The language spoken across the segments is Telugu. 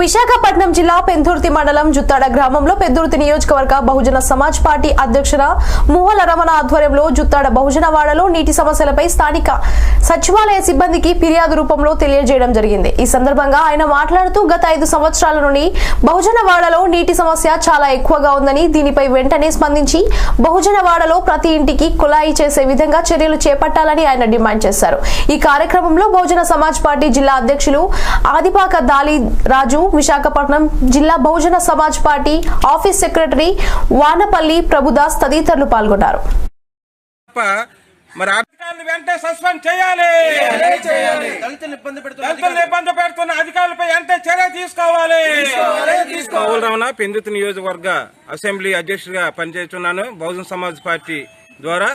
విశాఖపట్నం జిల్లా పెందుర్తి మండలం జుత్తాడ గ్రామంలో పెందుర్తి నియోజకవర్గ బహుజన సమాజ్ పార్టీ అధ్యక్షుల మువ్వల రమణ ఆధ్వర్యంలో జుత్తాడ బహుజన వాడలో నీటి సమస్యలపై స్థానిక సచివాలయ సిబ్బందికి ఫిర్యాదు రూపంలో తెలియజేయడం జరిగింది. ఈ సందర్భంగా ఆయన మాట్లాడుతూ గత ఐదు సంవత్సరాల నుండి బహుజన వాడలో నీటి సమస్య చాలా ఎక్కువగా ఉందని దీనిపై వెంటనే స్పందించి బహుజన వాడలో ప్రతి ఇంటికి కుళాయి చేసే విధంగా చర్యలు చేపట్టాలని ఆయన డిమాండ్ చేశారు. ఈ కార్యక్రమంలో బహుజన సమాజ్ పార్టీ జిల్లా అధ్యక్షులు ఆదిపాక దాలి రాజు విశాఖపట్నం జిల్లా Bahujan Samaj party office secretary Vanapalli Prabhudas తదితరులు పాల్గొన్నారు. తప్ప మరి వెంటనే సస్పెండ్ చేయాలి. ఇబ్బంది పెడుతున్న దళితులను ఇబ్బంది పెడుతున్న అధికారులపై వెంటనే చర్య తీసుకోవాలి. రమణ పెందుతు నియోజకవర్గ అసెంబ్లీ అధ్యక్షుడిగా పనిచేస్తున్నాను బహుజన్ సమాజ్ పార్టీ ద్వారా.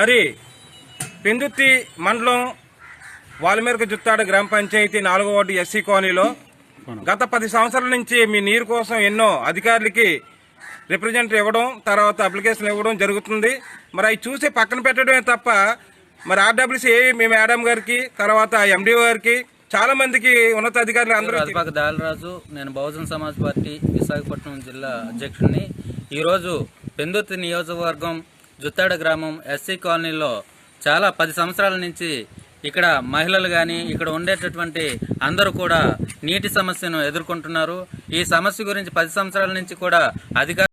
మరి పెందుర్తి మండలం వాల్మేరకు జుత్తాడ గ్రామ పంచాయతీ నాలుగో వార్డు ఎస్సీ కాలనీలో గత పది సంవత్సరాల నుంచి మీ నీరు కోసం ఎన్నో అధికారులకి రిప్రజెంట్ ఇవ్వడం తర్వాత అప్లికేషన్ ఇవ్వడం జరుగుతుంది. మరి అవి చూసి పక్కన పెట్టడమే తప్ప మరి ఆర్డబ్ల్యూసీ మీ మేడం గారికి తర్వాత ఎండిఓ గారికి చాలా మందికి ఉన్నతాధికారులు అందరూ అధిపాక దాలరాజు నేను బహుజన్ సమాజ్ పార్టీ విశాఖపట్నం జిల్లా అధ్యక్షుడిని. ఈరోజు పెందుర్తి నియోజకవర్గం జుత్తాడ గ్రామం ఎస్సీ కాలనీలో చాలా పది సంవత్సరాల నుంచి ఇక్కడ మహిళలు కానీ ఇక్కడ ఉండేటటువంటి అందరూ కూడా నీటి సమస్యను ఎదుర్కొంటున్నారు. ఈ సమస్య గురించి పది సంవత్సరాల నుంచి కూడా అధికారులు